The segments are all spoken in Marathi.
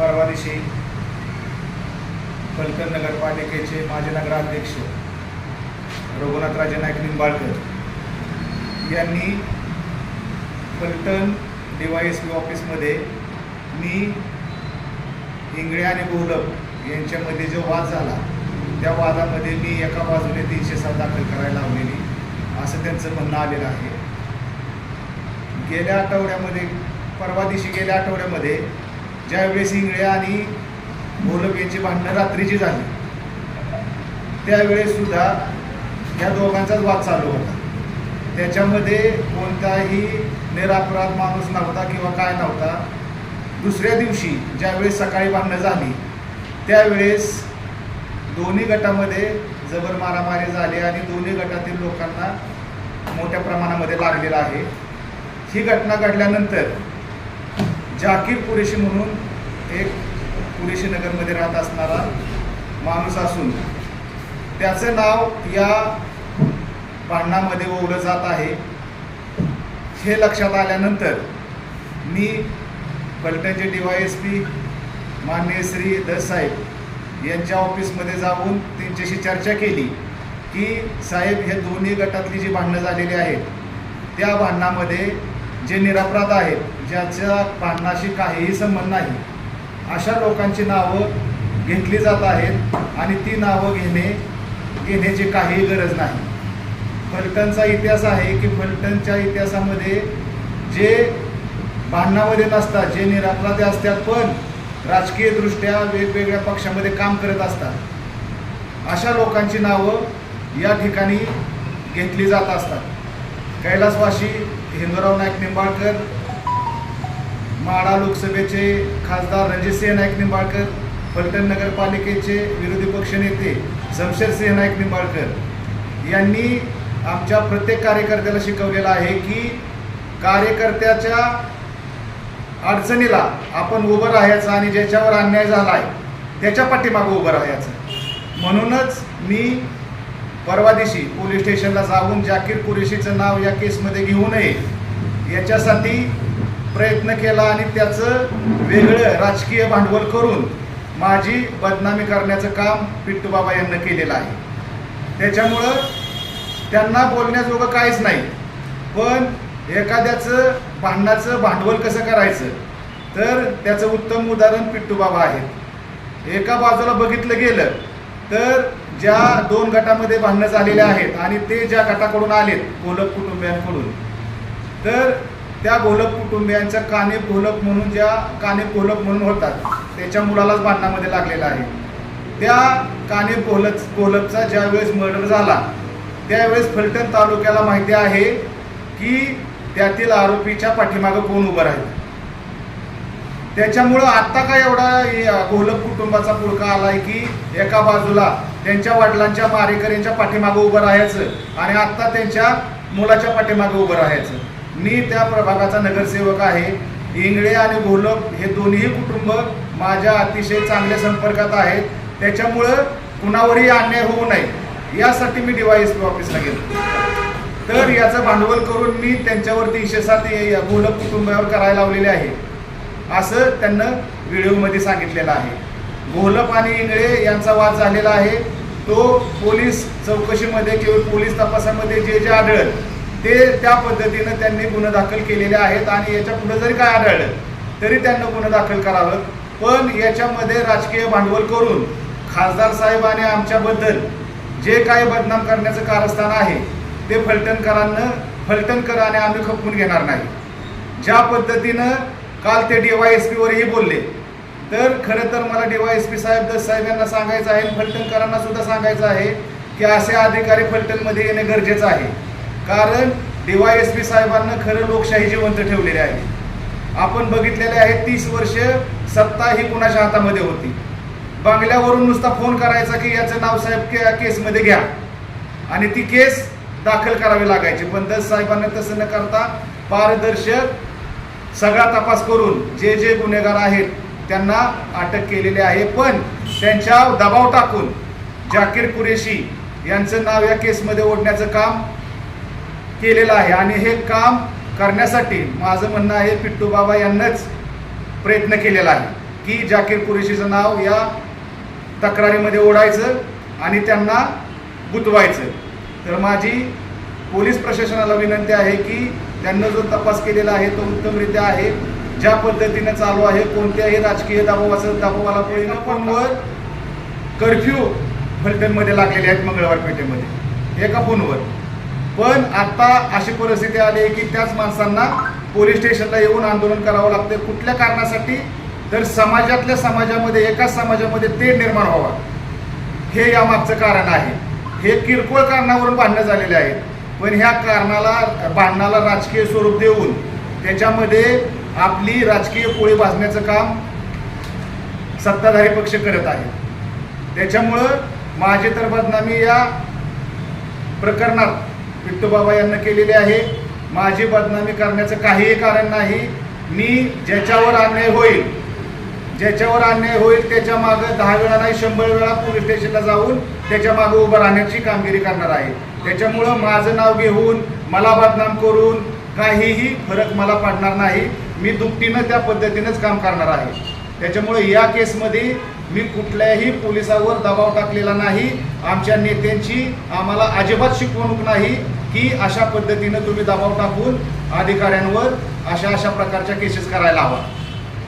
परवा दिवशी पलकर नगरपालिकेचे माजी नगराध्यक्ष रघुनाथराजे नाईक निंबाळकर यांनी Phaltan D Y S P ऑफिसमध्ये मी इंगळे आणि गोलप यांच्यामध्ये जो वाद झाला त्या वादामध्ये मी एका बाजूने तीनशे सात दाखल करायला लावलेली असं त्यांचं म्हणणं आलेलं आहे. गेल्या आठवड्यामध्ये परवा दिवशी गेल्या आठवड्यामध्ये ज्यावेळेस इंगळे आणि गोलप यांची भांडणं रात्रीची झाली त्यावेळेस सुद्धा या दोघांचाच वाद चालू होता. त्याच्यामध्ये कोणताही निरापराध माणूस नव्हता किंवा काय नव्हता. दुसऱ्या दिवशी ज्यावेळेस सकाळी भांडणं झाली त्यावेळेस दोन्ही गटामध्ये जबर मारामारी झाली आणि दोन्ही गटातील लोकांना मोठ्या प्रमाणामध्ये लागलेला आहे. ही घटना घडल्यानंतर जाकीर कुरेशी म्हणून एक कुरेशी नगरमध्ये राहत असणारा माणूस असून त्याचं नाव या भांडणामध्ये ओवलं जात आहे. हे लक्षात आल्यानंतर मी पलटणचे डी वाय एस पी मान्य श्री दस साहेब यांच्या ऑफिसमध्ये जाऊन त्यांच्याशी चर्चा केली की साहेब हे दोन्ही गटातली जी भांडणं झालेली आहेत त्या भांडणामध्ये जे निरपराध आहेत ज्याच्या भांडणाशी काहीही संबंध नाही. अशा लोकांची नावं घेतली जात आहेत आणि ती नावं घेणे घेण्याची काहीही गरज नाही. फलटणचा इतिहास आहे की फलटणच्या इतिहासामध्ये जे भांडणामध्ये नसतात जे निरापराधी असतात पण राजकीयदृष्ट्या वेगवेगळ्या पक्षामध्ये काम करत असतात. अशा लोकांची नावं या ठिकाणी घेतली जात असतात. कैलासवासी हिंदूराव नाईक निंबाळकर माडा लोकसभेचे खासदार रणजितसिंह नाईक निंबाळकर फलटण नगरपालिकेचे विरोधी पक्षनेते शमशेरसिंह नाईक निंबाळकर यांनी आमच्या प्रत्येक कार्यकर्त्याला शिकवलेलं आहे की कार्यकर्त्याच्या अडचणीला आपण उभं राहायचं आणि ज्याच्यावर अन्याय झाला आहे त्याच्या पाठीमागं उभं राहायचं. म्हणूनच मी परवा दिवशी पोलीस स्टेशनला जाऊन जाकीर कुरेशीचं नाव या केसमध्ये घेऊ नये याच्यासाठी प्रयत्न केला आणि त्याचं वेगळं राजकीय भांडवल करून माझी बदनामी करण्याचं काम पिट्टूबाबा यांना केलेलं आहे. त्याच्यामुळं त्यांना बोलण्याजोगं काहीच नाही. पण एखाद्याचं भांडणाचं भांडवल कसं करायचं? तर त्याचं उत्तम उदाहरण पिट्टूबाबा आहेत. एका बाजूला बघितलं गेलं तर ज्या दोन गटामध्ये भांडणं झालेले आहेत आणि ते ज्या गटाकडून आलेत गोलक कुटुंबियांकडून तर त्या गोलक कुटुंबियांच्या काने गोलक म्हणून ज्या काने गोलक म्हणून होतात त्याच्या मुलालाच भांडणामध्ये लागलेला आहे. त्या काने गोलक गोलकचा ज्यावेळेस मर्डर झाला त्यावेळेस फलटण तालुक्याला माहिती आहे की त्यातील आरोपीच्या पाठीमागं कोण उभं राहील. त्याच्यामुळं आत्ता काय एवढा या घोलक कुटुंबाचा पुळका आलाय की एका बाजूला त्यांच्या वडिलांच्या मारेकऱ्यांच्या पाठीमागं उभं राहायचं आणि आत्ता त्यांच्या मुलाच्या पाठीमागं उभं राहायचं? मी त्या प्रभागाचा नगरसेवक आहे. इंगळे आणि घोलक हे दोन्ही कुटुंब माझ्या अतिशय चांगल्या संपर्कात आहेत. त्याच्यामुळं कुणावरही अन्याय होऊ नये. यासाठी मी डीवायएस पी ऑफिसला गेलो. तर याचं भांडवल करून मी त्यांच्यावर तीनशे सात या घोलक कुटुंबावर करायला लावलेले आहे. असं त्यांना व्हिडिओमध्ये सांगितलेलं आहे. घोलप आणि इंगळे यांचा वाद झालेला आहे. तो पोलीस चौकशीमध्ये किंवा पोलीस तपासामध्ये जे जे आढळत ते त्या पद्धतीनं त्यांनी गुन्हे दाखल केलेले आहेत आणि याच्यापुढे जरी काय आढळलं तरी त्यांना गुन्हे दाखल करावं. पण याच्यामध्ये राजकीय भांडवल करून खासदार साहेबाने आमच्याबद्दल जे काही बदनाम करण्याचं कारस्थान आहे ते फलटणकरांना फलटणकर आम्ही खपवून घेणार नाही. ज्या पद्धतीनं काल ते डीवायएसपी वरही बोलले तर खरं तर मला डीवायएसपी साहेब दस साहेब यांना सांगायचं आहे फलटणकरांना सुद्धा सांगायचं आहे की असे अधिकारी फलटणमध्ये येणे गरजेचं आहे. कारण डीवायएसपी साहेबांना खरं लोकशाही जिवंत ठेवलेली आहे. आपण बघितलेले आहे तीस वर्ष सत्ता ही कुणाच्या हातामध्ये होती? बांगल्यावरून नुसता फोन करायचा की याचं नाव साहेब के केसमध्ये घ्या. आणि ती केस दाखल करावी लागायची. पण दस साहेबांना तसं न करता पारदर्शक सगळा तपास करून जे जे गुन्हेगार आहेत त्यांना अटक केलेली आहे. पण त्यांच्या दबाव टाकून जाकीर कुरेशी यांचं नाव या केसमध्ये ओढण्याचं काम केलेलं आहे. आणि हे काम करण्यासाठी माझं म्हणणं आहे पिट्टू बाबा यांनाच प्रयत्न केलेला आहे की जाकीर कुरेशीचं नाव या तक्रारीमध्ये ओढायचं आणि त्यांना गुतवायचं. तर माझी पोलीस प्रशासनाला विनंती आहे की त्यांना जो तपास केलेला आहे तो उत्तमरित्या आहे. ज्या पद्धतीने चालू आहे कोणत्याही राजकीय दबावाचं दाबोवाला परिणाम फोनवर कर्फ्यू फलटणमध्ये लागलेले आहेत मंगळवार पेठेमध्ये एका फोनवर. पण आता अशी परिस्थिती आली आहे की त्याच माणसांना पोलीस स्टेशनला येऊन आंदोलन करावं लागतं कुठल्या कारणासाठी? तर समाजातल्या समाजामध्ये एकाच समाजामध्ये ते निर्माण व्हावा. हे यामागचं कारण आहे. हे किरकोळ कारणावरून भांडणं झालेले आहेत. पण ह्या कारणाला भांडणाला राजकीय स्वरूप देऊन त्याच्यामध्ये आपली राजकीय पोळी भाजण्याचं काम सत्ताधारी पक्ष करत आहे. त्याच्यामुळं माझे तर बदनामी या प्रकरणात विठ्ठूबाबा यांना केलेली आहे. माझी बदनामी करण्याचं काहीही कारण नाही. मी ज्याच्यावर अन्याय होईल ज्याच्यावर अन्याय होईल त्याच्या मागं दहा वेळा नाही शंभर वेळा पोलीस स्टेशनला जाऊन त्याच्या मागं उभं राहण्याची कामगिरी करणार आहे. त्याच्यामुळं माझं नाव घेऊन मला बदनाम करून काहीही फरक मला पडणार नाही. मी दुपटीनं त्या पद्धतीनंच काम करणार आहे. त्याच्यामुळे या केसमध्ये मी कुठल्याही पोलिसावर दबाव टाकलेला नाही. आमच्या नेत्यांची आम्हाला अजिबात शिकवणूक नाही. की अशा पद्धतीनं तुम्ही दबाव टाकून अधिकाऱ्यांवर अशा अशा प्रकारच्या केसेस करायला हवा.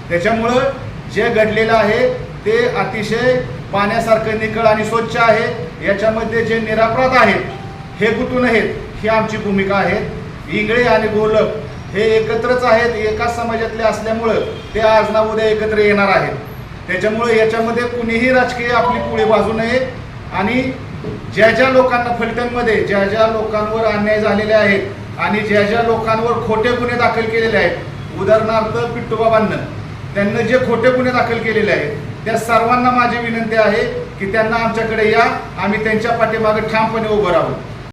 त्याच्यामुळं जे घडलेलं आहे ते अतिशय पाण्यासारखं निकळ आणि स्वच्छ आहे. याच्यामध्ये जे निरापराध आहेत हे कुठून आहेत ही आमची भूमिका आहे. इंगळे आणि गोलक हे एकत्रच आहेत एकाच समाजातले असल्यामुळं ते आज ना उद्या एकत्र येणार आहेत. त्याच्यामुळे याच्यामध्ये कुणीही राजकीय आपली पुढे बाजू नये आणि ज्या ज्या लोकांना फलटणमध्ये ज्या ज्या लोकांवर अन्याय झालेले आहेत आणि ज्या ज्या लोकांवर खोटे गुन्हे दाखल केलेले आहेत उदाहरणार्थ पिट्टूबाबांना त्यांना जे खोटे गुन्हे दाखल केलेले आहेत त्या सर्वांना माझी विनंती आहे की त्यांना आमच्याकडे या आम्ही त्यांच्या पाठीमागे ठामपणे उभं राहू.